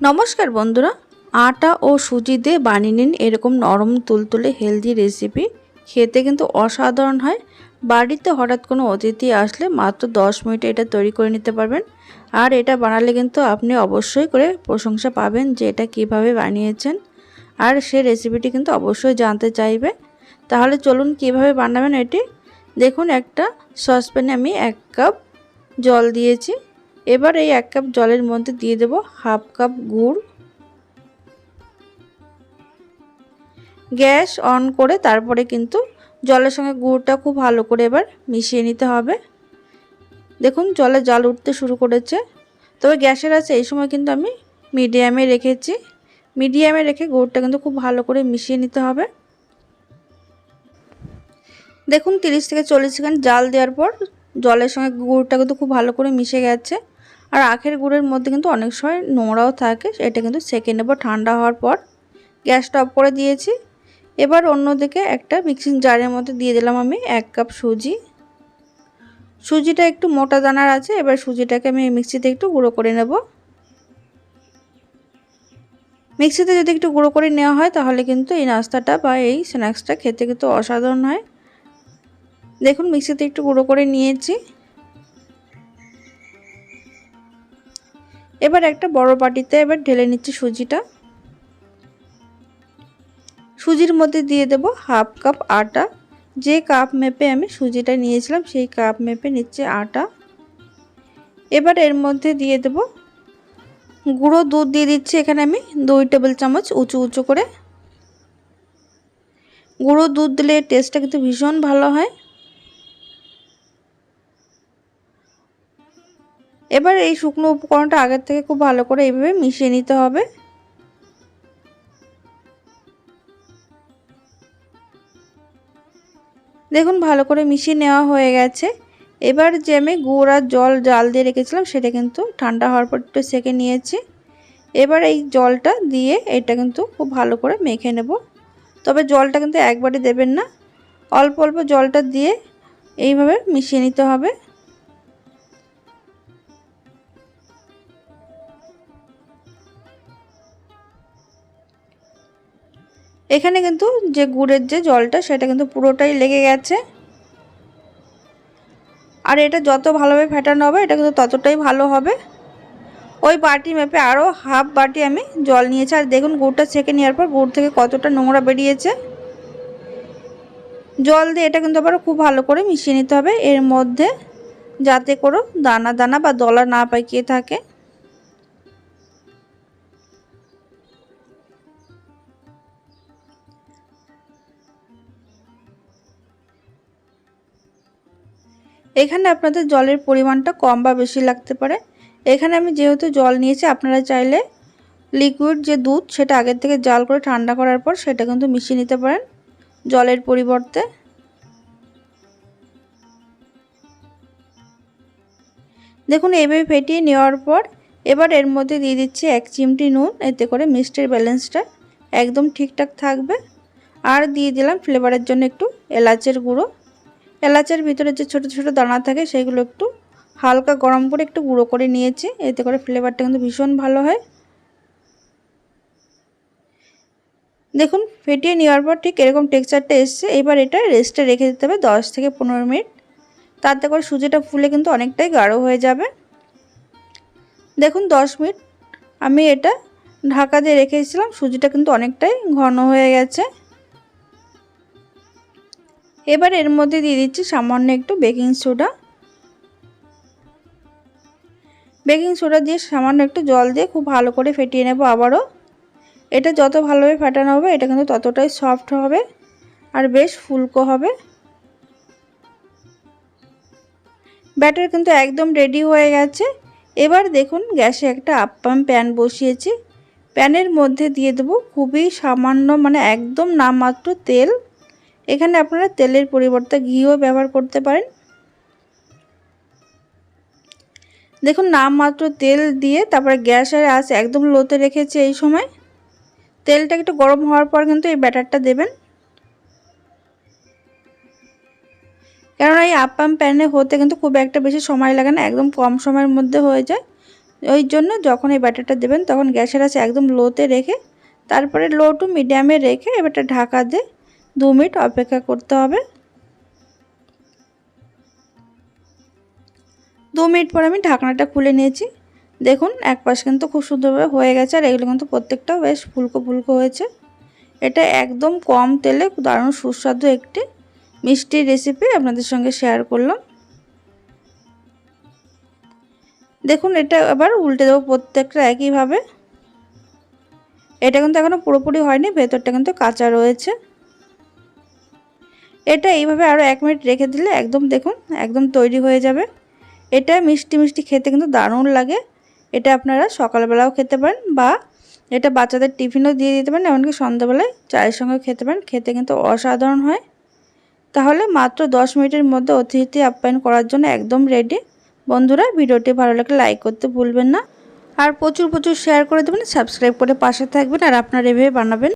নমস্কার বন্ধুরা, আটা ও সুজি দিয়ে বানিয়ে নিন এরকম নরম তুলতুলে হেলদি রেসিপি খেতে কিন্তু অসাধারণ হয়। বাড়িতে হঠাৎ কোনো অতিথি আসলে মাত্র দশ মিনিটে এটা তৈরি করে নিতে পারবেন। আর এটা বানালে কিন্তু আপনি অবশ্যই করে প্রশংসা পাবেন যে এটা কীভাবে বানিয়েছেন। আর সে রেসিপিটি কিন্তু অবশ্যই জানতে চাইবে। তাহলে চলুন কীভাবে বানাবেন এটি। দেখুন একটা সসপ্যানে আমি এক কাপ জল দিয়েছি। এবার এই এক কাপ জলের মধ্যে দিয়ে দেব হাফ কাপ গুড়। গ্যাস অন করে তারপরে কিন্তু জলের সঙ্গে গুড়টা খুব ভালো করে এবার মিশিয়ে নিতে হবে। দেখুন জলে জল উঠতে শুরু করেছে। তবে গ্যাসের আছে এই সময় কিন্তু আমি মিডিয়ামে রেখেছি। মিডিয়ামে রেখে গুড়টা কিন্তু খুব ভালো করে মিশিয়ে নিতে হবে। দেখুন তিরিশ থেকে চল্লিশ সেকেন্ড জাল দেওয়ার পর জলের সঙ্গে গুড়টা কিন্তু খুব ভালো করে মিশে গেছে। আর আখের গুড়ের মধ্যে কিন্তু অনেক সময় নোংরাও থাকে, এটা কিন্তু সেকে নেব ঠান্ডা হওয়ার পর। গ্যাসটা অফ করে দিয়েছি। এবার অন্যদিকে একটা মিক্সিং জারের মধ্যে দিয়ে দিলাম আমি এক কাপ সুজি। সুজিটা একটু মোটা দানার আছে, এবার সুজিটাকে আমি মিক্সিতে একটু গুঁড়ো করে নেব। মিক্সিতে যদি একটু গুঁড়ো করে নেওয়া হয়, তাহলে কিন্তু এই নাস্তাটা বা এই স্ন্যাক্সটা খেতে কিন্তু অসাধারণ হয়। দেখুন মিক্সিতে একটু গুঁড়ো করে নিয়েছি। এবার একটা বড় বাটিতে এবার ঢেলে নিচ্ছি সুজিটা। সুজির মধ্যে দিয়ে দেব হাফ কাপ আটা। যে কাপ মেপে আমি সুজিটা নিয়েছিলাম, সেই কাপ মেপে নিচ্ছে আটা। এবার এর মধ্যে দিয়ে দেব গুঁড়ো দুধ দিয়ে দিচ্ছি এখানে আমি দুই টেবিল চামচ উঁচু উঁচু করে। গুঁড়ো দুধ দিলে টেস্টটা কিন্তু ভীষণ ভালো হয়। এবার এই শুকনো উপকরণটা আগের থেকে খুব ভালো করে এইভাবে মিশিয়ে নিতে হবে। দেখুন, ভালো করে মিশিয়ে নেওয়া হয়ে গেছে। এবার যে আমি গুড় আর জল, জাল দিয়ে রেখেছিলাম, সেটা কিন্তু ঠান্ডা হওয়ার পর একটু সেকে নিয়েছি। এবার এই জলটা দিয়ে এটা কিন্তু খুব ভালো করে মেখে নেব। তবে জলটা কিন্তু একবারে দেবেন না। অল্প অল্প জলটা দিয়ে এইভাবে মিশিয়ে নিতে হবে। এখানে কিন্তু যে গুড়ের যে জলটা সেটা কিন্তু পুরোটাই লেগে গেছে। আর এটা যত ভালোভাবে ফেটানো হবে, এটা কিন্তু ততটাই ভালো হবে। ওই বাটি মেপে আরও হাফ বাটি আমি জল নিয়েছি। আর দেখুন গুড়টা ছেঁকে নেওয়ার পর গুড় থেকে কতটা নোংরা বেরিয়েছে। জল দিয়ে এটা কিন্তু আবার খুব ভালো করে মিশিয়ে নিতে হবে। এর মধ্যে যাতে করে দানা দানা বা দলা না পাকিয়ে থাকে। এখানে আপনাদের জলের পরিমাণটা কম বা বেশি লাগতে পারে। এখানে আমি যেহেতু জল নিয়েছি, আপনারা চাইলে লিকুইড যে দুধ, সেটা আগের থেকে জাল করে ঠান্ডা করার পর সেটা কিন্তু মিশিয়ে নিতে পারেন জলের পরিবর্তে। দেখুন এইভাবে ফেটিয়ে নেওয়ার পর এবার এর মধ্যে দিয়ে দিচ্ছি এক চিমটি নুন, এতে করে মিষ্টির ব্যালেন্সটা একদম ঠিকঠাক থাকবে। আর দিয়ে দিলাম ফ্লেভারের জন্য একটু এলাচের গুঁড়ো। এলাচের ভিতরে যে ছোট ছোট দানা থাকে, সেগুলো একটু হালকা গরম করে একটু গুঁড়ো করে নিয়েছি। এতে করে ফ্লেভারটা কিন্তু ভীষণ ভালো হয়। দেখুন, ফেটিয়ে নেওয়ার পর ঠিক এরকম টেক্সচারটা এসছে। এবার এটা রেস্টে রেখে দিতে হবে দশ থেকে পনেরো মিনিট। তাতে করে সুজিটা ফুলে কিন্তু অনেকটাই গাঢ় হয়ে যাবে। দেখুন, দশ মিনিট আমি এটা ঢাকা দিয়ে রেখেছিলাম। সুজিটা কিন্তু অনেকটাই ঘন হয়ে গেছে। এবার এর মধ্যে দিয়ে দিচ্ছি সামান্য একটু বেকিং সোডা। বেকিং সোডা দিয়ে সামান্য একটু জল দিয়ে খুব ভালো করে ফেটিয়ে নেব আবারও। এটা যত ভালোভাবে ফাটানো হবে, এটা কিন্তু ততটাই সফট হবে আর বেশ ফুলকো হবে। ব্যাটার কিন্তু একদম রেডি হয়ে গেছে। এবার দেখুন গ্যাসে একটা আপ্পাম প্যান বসিয়েছি। প্যানের মধ্যে দিয়ে দেবো খুবই সামান্য মানে একদম নামমাত্র তেল। এখানে আপনারা তেলের পরিবর্তে ঘিও ব্যবহার করতে পারেন। দেখুন, নামমাত্র তেল দিয়ে তারপরে গ্যাসের আঁচ একদম লোতে রেখেছে এই সময়। তেলটা একটু গরম হওয়ার পর কিন্তু এই ব্যাটারটা দেবেন। কেননা এই আপ্পাম প্যানে হতে কিন্তু খুব একটা বেশি সময় লাগে না, একদম কম সময়ের মধ্যে হয়ে যায়। ওই জন্য যখন এই ব্যাটারটা দেবেন, তখন গ্যাসের আছে একদম লোতে রেখে, তারপরে লো টু মিডিয়ামে রেখে এবারটা ঢাকা দিয়ে দু মিনিট অপেক্ষা করতে হবে। দু মিনিট পর আমি ঢাকনাটা খুলে নিয়েছি। দেখুন, এক পাশ কিন্তু খুব সুন্দরভাবে হয়ে গেছে আর এগুলো কিন্তু প্রত্যেকটাও বেশ ফুলকো ফুলকো হয়েছে। এটা একদম কম তেলে দারুণ সুস্বাদু একটি মিষ্টি রেসিপি আপনাদের সঙ্গে শেয়ার করলাম। দেখুন, এটা আবার উল্টে দেবো প্রত্যেকটা একইভাবে। এটা কিন্তু এখনও পুরোপুরি হয়নি, ভেতরটা কিন্তু কাঁচা রয়েছে। এটা এইভাবে আরও এক মিনিট রেখে দিলে একদম দেখুন, একদম তৈরি হয়ে যাবে। এটা মিষ্টি মিষ্টি খেতে কিন্তু দারুণ লাগে। এটা আপনারা সকালবেলাও খেতে পারেন বা এটা বাচ্চাদের টিফিনও দিয়ে দিতে পারেন, এমনকি সন্ধ্যাবেলায় চায়ের সঙ্গে খেতে পারেন। খেতে কিন্তু অসাধারণ হয়। তাহলে মাত্র দশ মিনিটের মধ্যে অতিথি আপ্যায়ন করার জন্য একদম রেডি বন্ধুরা, ভিডিওটি ভালো লাগলে লাইক করতে ভুলবেন না। আর প্রচুর প্রচুর শেয়ার করে দেবেন সাবস্ক্রাইব করে পাশে থাকবেন আর আপনারা এভাবে বানাবেন।